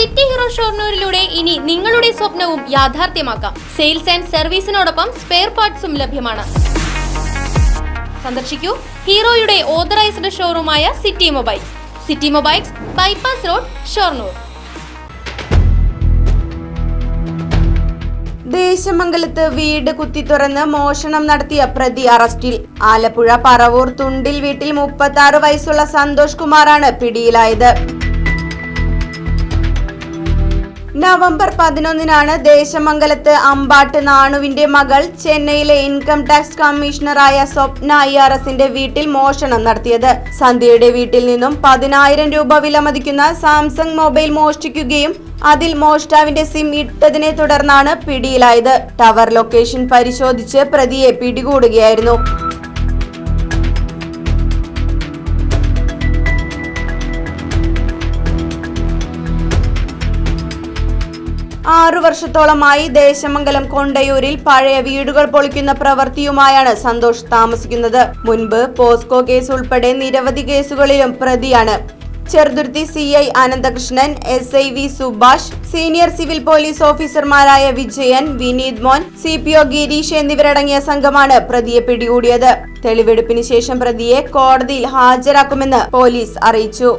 City hero ഷോർണൂരിലൂടെ ഇനി നിങ്ങളുടെ സ്വപ്നവും യാഥാർത്ഥ്യമാക്കാം. സെയിൽസ് ആൻഡ് സർവീസിനോടൊപ്പം സ്പെയർ പാർട്സും ലഭ്യമാണ്. സന്ദർശിക്കൂ ഹീറോയുടെ authorised ഷോറൂമായ city mobiles. City mobiles bypass road Shoranur. ദേശമംഗലത്ത് വീട് കുത്തി തുറന്ന് മോഷണം നടത്തിയ പ്രതി അറസ്റ്റിൽ. ആലപ്പുഴ പറവൂർ തുണ്ടിൽ വീട്ടിൽ മുപ്പത്തി വയസ്സുള്ള സന്തോഷ് കുമാറാണ് പിടിയിലായത്. നവംബർ പതിനൊന്നിനാണ് ദേശമംഗലത്ത് അമ്പാട്ട് നാണുവിന്റെ മകൾ ചെന്നൈയിലെ ഇൻകം ടാക്സ് കമ്മീഷണറായ സ്വപ്ന ഐ ആർ എസിന്റെ വീട്ടിൽ മോഷണം നടത്തിയത്. സന്ധ്യയുടെ വീട്ടിൽ നിന്നും പതിനായിരം രൂപ വിലമതിക്കുന്ന സാംസങ് മൊബൈൽ മോഷ്ടിക്കുകയും അതിൽ മോഷ്ടാവിന്റെ സിം ഇട്ടതിനെ തുടർന്നാണ് പിടിയിലായത്. ടവർ ലൊക്കേഷൻ പരിശോധിച്ച് പ്രതിയെ പിടികൂടുകയായിരുന്നു. ആറു വർഷത്തോളമായി ദേശമംഗലം കൊണ്ടയൂരിൽ പഴയ വീടുകൾ പൊളിക്കുന്ന പ്രവൃത്തിയുമായാണ് സന്തോഷ് താമസിക്കുന്നത്. മുൻപ് പോസ്കോ കേസ് ഉൾപ്പെടെ നിരവധി കേസുകളിലും പ്രതിയാണ്. Cheruthuruthy C I Ananthakrishnan S I V Subhash senior civil police ഓഫീസർമാരായ വിജയൻ വിനീത് മോൻ സി പി ഒ ഗിരീഷ് എന്നിവരടങ്ങിയ സംഘമാണ് പ്രതിയെ പിടികൂടിയത്. തെളിവെടുപ്പിന് ശേഷം പ്രതിയെ കോടതിയിൽ ഹാജരാക്കുമെന്ന് പോലീസ് അറിയിച്ചു.